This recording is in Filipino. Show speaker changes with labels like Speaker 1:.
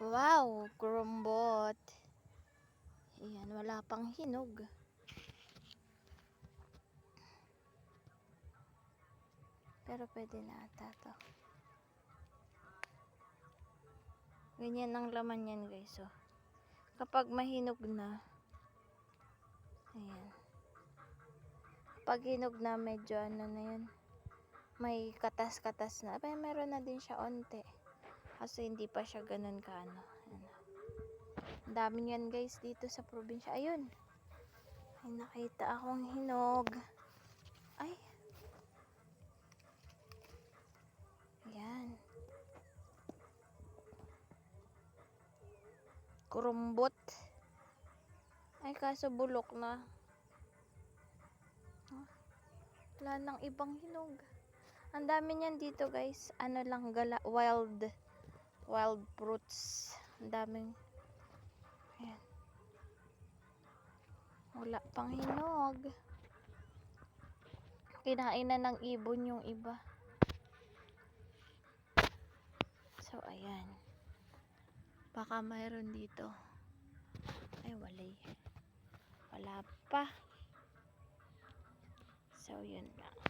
Speaker 1: Wow, grumbot. Ayan, wala pang hinog. Pero pwede na ata to. Ganyan ang laman yan guys. Oh. Kapag mahinog na, ayan. Pag hinog na, medyo ano na yun. May katas-katas na. Pero meron na din siya onte. Kasi hindi pa siya ganun ka ano. Ang dami yan guys dito sa probinsya. Ayun. Ay nakita akong hinog. Ay. Ayan. Kurumbot. Ay kaso bulok na. Ah, Wala nang ibang hinog. Ang dami niyan dito guys. Ano lang gala wild wild fruits. Ang daming Ayan. Wala pang hinog. Kinain na ng ibon yung iba. So, ayan. Baka mayroon dito. Ay, walay. Wala pa. So, yun lang.